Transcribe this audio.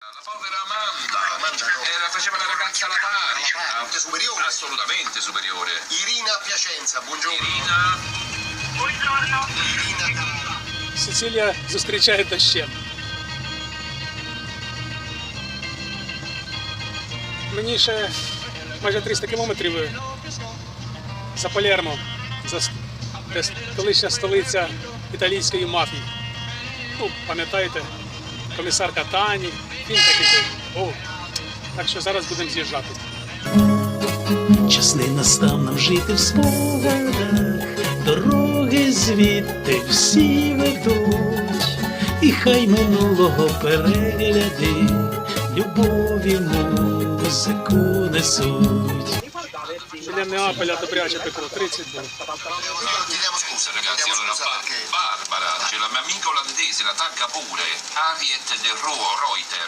La povera Amanda, Amanda no. era, faceva la ragazza alla pari. Superiore. Assolutamente superiore. Irina Piacenza, buongiorno. Irina, Buongiorno. Irina. Сицилія зустрічає дощем. Мені ще майже 300 кілометрів за Палермо, за колишня столиця італійської мафії. Ну, пам'ятаєте, комісар Катані, фільм такий. О, так що зараз будемо з'їжджати. Час не настав нам жити в спогадах, дороги звідти всі ведуть, і хай минулого перегляди, любові музику несуть. Біля Неаполя добряче пекло 30 було. Chiediamo scusa, ragazzi, chiediamo allora scusa Ba- perché Barbara, c'è la mia amica olandese, la tagga pure, Harriet de Roo Reuter.